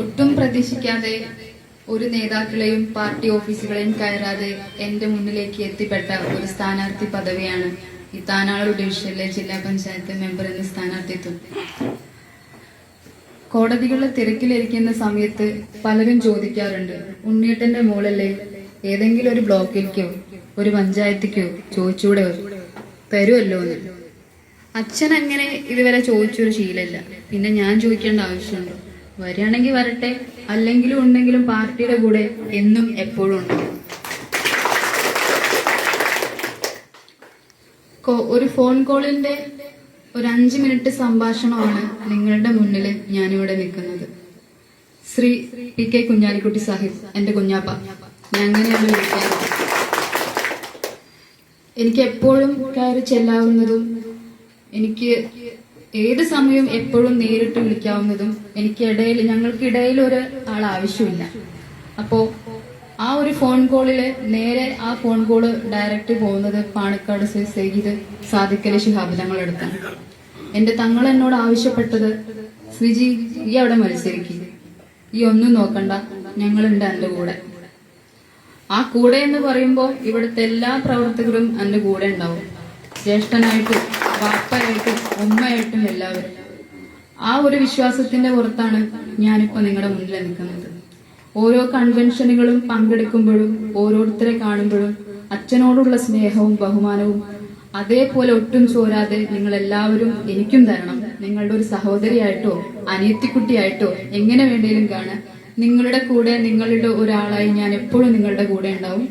ഒട്ടും പ്രതീക്ഷിക്കാതെ ഒരു നേതാക്കളെയും പാർട്ടി ഓഫീസുകളെയും കയറാതെ എന്റെ മുന്നിലേക്ക് എത്തിപ്പെട്ട ഒരു സ്ഥാനാർത്ഥി പദവിയാണ് ഈ താനാളു ഡിവിഷനിലെ ജില്ലാ പഞ്ചായത്ത് മെമ്പർ എന്ന സ്ഥാനാർത്ഥിത്വം കോടതികളിലെ തിരക്കിലിരിക്കുന്ന സമയത്ത് പലരും ചോദിക്കാറുണ്ട് ഉണ്ണിയേട്ടന്റെ മോളല്ലേ? ഏതെങ്കിലും ഒരു ബ്ലോക്കിലേക്കോ ഒരു പഞ്ചായത്തിക്കോ ചോദിച്ചൂടെ? തരുമല്ലോ അച്ഛൻ അങ്ങനെ ഇതുവരെ ചോദിച്ചൊരു ശീലമില്ല. പിന്നെ ഞാൻ ചോദിക്കേണ്ട ആവശ്യമുണ്ടോ. വരികയാണെങ്കിൽ വരട്ടെ അല്ലെങ്കിലും ഉണ്ടെങ്കിലും പാർട്ടിയുടെ കൂടെ എന്നും എപ്പോഴും ഉണ്ട്. ഒരു ഫോൺ കോളിന്റെ ഒരു അഞ്ച് മിനിറ്റ് സംഭാഷണമാണ് നിങ്ങളുടെ മുന്നിൽ ഞാനിവിടെ നിൽക്കുന്നത്. ശ്രീ പി കെ കുഞ്ഞാലിക്കുട്ടി സാഹിബ് എന്റെ കുഞ്ഞാപ്പ. ഞാൻ അങ്ങനെയാണ് വിളിക്കാറ്. എനിക്ക് എപ്പോഴും കയറി ചെല്ലാവുന്നതും എനിക്ക് ഏത് സമയവും എപ്പോഴും നേരിട്ട് വിളിക്കാവുന്നതും എനിക്ക് ഇടയിൽ ഞങ്ങൾക്കിടയിൽ ഒരു ആൾ ആവശ്യമില്ല. അപ്പോ ആ ഒരു ഫോൺ കോളിൽ നേരെ ആ ഫോൺ കോൾ ഡയറക്റ്റ് പോകുന്നത് പാണക്കാട് ശ്രീ സെയ്ദ് സാദിഖലി ശിഹാബ് തങ്ങളെടുത്താണ് എന്റെ തങ്ങൾ എന്നോട് ആവശ്യപ്പെട്ടത് ശ്രീജി ഈ അവിടെ മത്സരിക്കുക ഈ ഒന്നും നോക്കണ്ട ഞങ്ങളുണ്ട് എന്റെ കൂടെ. ആ കൂടെ എന്ന് പറയുമ്പോ ഇവിടുത്തെ എല്ലാ പ്രവർത്തകരും എന്റെ കൂടെ ഉണ്ടാവും. ജ്യേഷ്ഠനായിട്ടും വാപ്പയായിട്ടും ഉമ്മയായിട്ടും എല്ലാവരും. ആ ഒരു വിശ്വാസത്തിന്റെ പുറത്താണ് ഞാനിപ്പോ നിങ്ങളുടെ മുന്നിൽ നിൽക്കുന്നത്. ഓരോ കൺവെൻഷനുകളും പങ്കെടുക്കുമ്പോഴും ഓരോരുത്തരെ കാണുമ്പോഴും അച്ഛനോടുള്ള സ്നേഹവും ബഹുമാനവും അതേപോലെ ഒട്ടും ചോരാതെ നിങ്ങൾ എല്ലാവരും എനിക്കും തരണം. നിങ്ങളുടെ ഒരു സഹോദരിയായിട്ടോ അനിയത്തിക്കുട്ടിയായിട്ടോ എങ്ങനെ വേണേലും കാണാൻ. നിങ്ങളുടെ കൂടെ നിങ്ങളുടെ ഒരാളായി ഞാൻ എപ്പോഴും നിങ്ങളുടെ കൂടെ ഉണ്ടാവും.